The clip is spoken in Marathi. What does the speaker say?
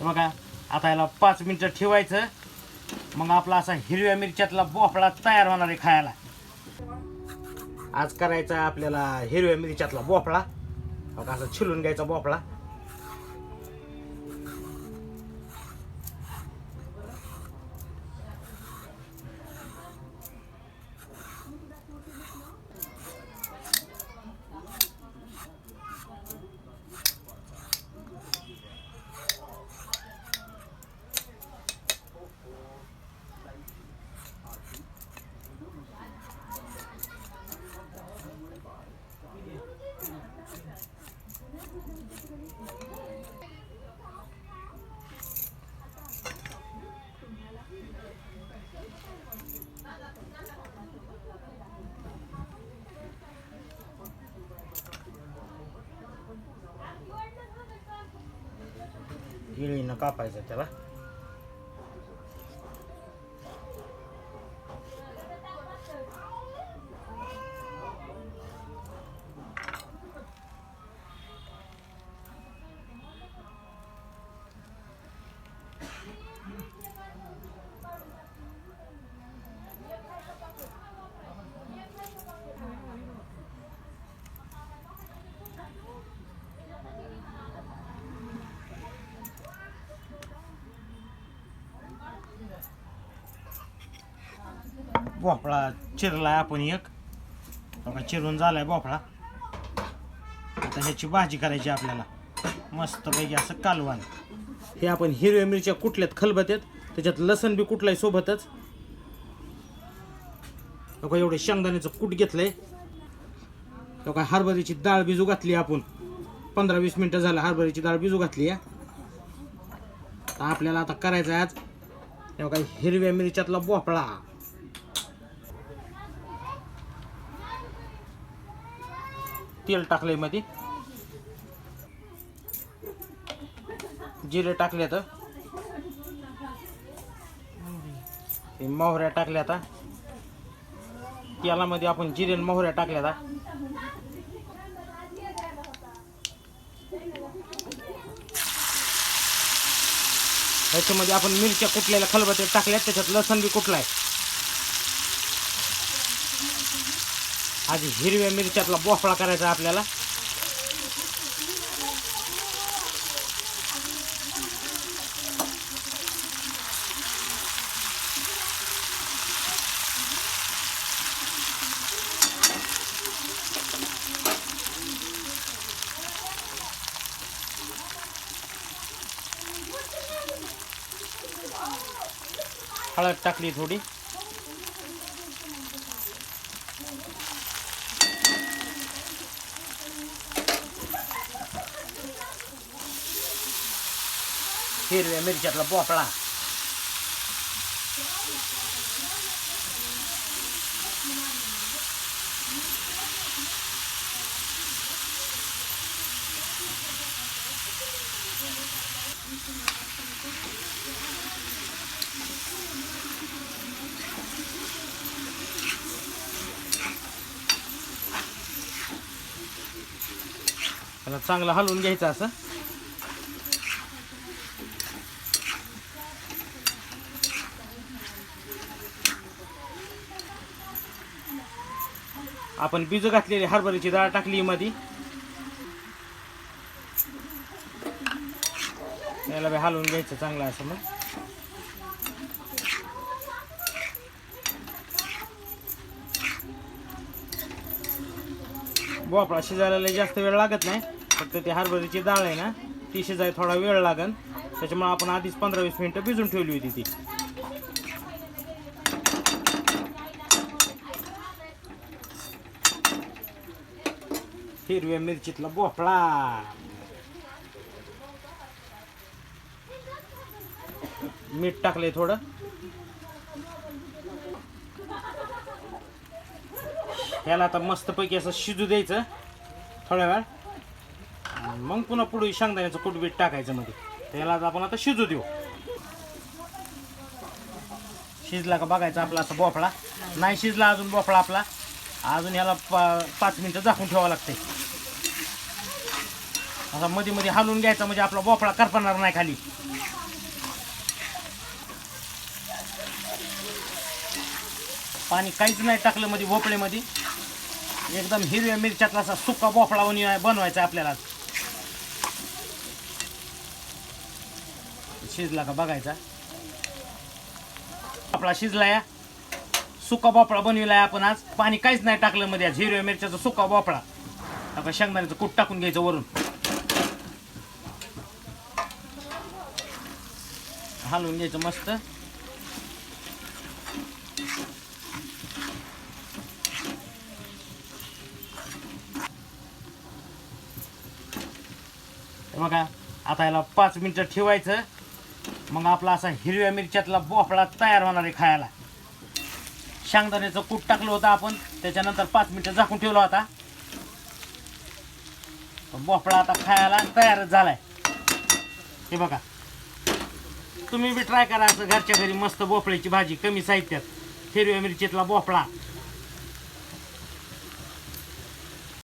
हे बघा आता याला पाच मिनटं ठेवायचं. मग आपला असा हिरव्या मिरच्यातला बोफळा तयार होणार आहे खायला. आज करायचा आपल्याला हिरव्या मिरच्यातला बोफळा बघा असं छिलून घ्यायचा बोफळा हिळीनं कापायचं त्याला. भोपळा चिरलाय आपण एक. बघा चिरून झालाय भोपळा. आता ह्याची भाजी करायची आपल्याला. मस्तपैकी असं कालवान हे आपण हिरव्या मिरच्या कुठल्यात? खलबत्यात. त्याच्यात लसण बी कुठलाय सोबतच? बघा एवढे शेंगदाण्याचं कूट घेतलंय. बघा हरभऱ्याची डाळ भिजू घातली आपण. पंधरा वीस मिनिटं झालं हरभऱ्याची डाळ भिजू घातली आहे. तर आपल्याला आता करायचं आहे आज. हे बघा हिरव्या मिरच्यातला भोपळा. तेल टाकलंयमध्ये. जिरे टाकले तर मोहऱ्या टाकल्या आता. तेलामध्ये आपण जिरे मोहऱ्या टाकल्या आता. ह्याच्यामध्ये आपण मिरच्या कुटलेल्या खलबत्या टाकल्यात. त्याच्यात लसण बी कुठला आहे आज हिरव्या मिरच्यातला बोफळा करायचा आपल्याला. हळद टाकली थोडी. हिरव्या मिरच्यातला पोपळा त्याला चांगलं हलवून घ्यायचं असं. आपण बीज घातलेली हरभऱ्याची डाळ टाकली मध्ये याला बी हलवून घ्यायचं चांगलं असं मग. भोपळा शिजायला जास्त वेळ लागत नाही फक्त ती हरभऱ्याची डाळ आहे ना ती शिजायला थोडा वेळ लागन. त्याच्यामुळे आपण आधीच पंधरा वीस मिनिटं भिजून ठेवली होती ती. हिरव्या मिरचीतला भोपळा. मीठ टाकले थोडं. ह्याला आता मस्तपैकी असं शिजू द्यायचं. थोड्या वेळ. आणि मग पुन्हा पुढे शेंगदाण्याचं कुटबीट टाकायचं मध्ये. त्याला आपण आता शिजू देऊ. शिजला का बघायचा आपला असा भोपळा. नाही शिजला अजून भोपळा आपला. अजून ह्याला पा पाच मिनटं झाकून ठेवावं लागते असा मध्ये मध्ये हालून घ्यायचा म्हणजे आपला भोपळा करपणार नाही खाली. पाणी काहीच नाही टाकलं मध्ये भोपळेमध्ये एकदम हिरव्या मिरच्यातला असा सुका भोपळा बनवाय- बनवायचा आपल्याला. शिजला का बघायचा? आपला शिजला या. सुका भोपळा बनविलाय आपण आज. पाणी काहीच नाही टाकलं मध्ये आज. हिरव्या मिरच्याचा सुका भोपळा आता शेंगदाण्याचं कूट टाकून घ्यायचं वरून. घालून घ्यायचं मस्त. बघा आता याला पाच मिनिटं ठेवायचं. मग आपला असा हिरव्या मिरच्यातला बोफळा तयार होणार आहे खायला. शांगदाण्याचं कूट टाकलं होतं आपण त्याच्यानंतर पाच मिनिटं झाकून ठेवला होता बोफळा आता खायला तयारच झालाय. हे बघा तुम्ही बी ट्राय करा असं घरच्या घरी मस्त भोपळ्याची भाजी कमी साहित्यात. हिरव्या मिरचीतला भोपळा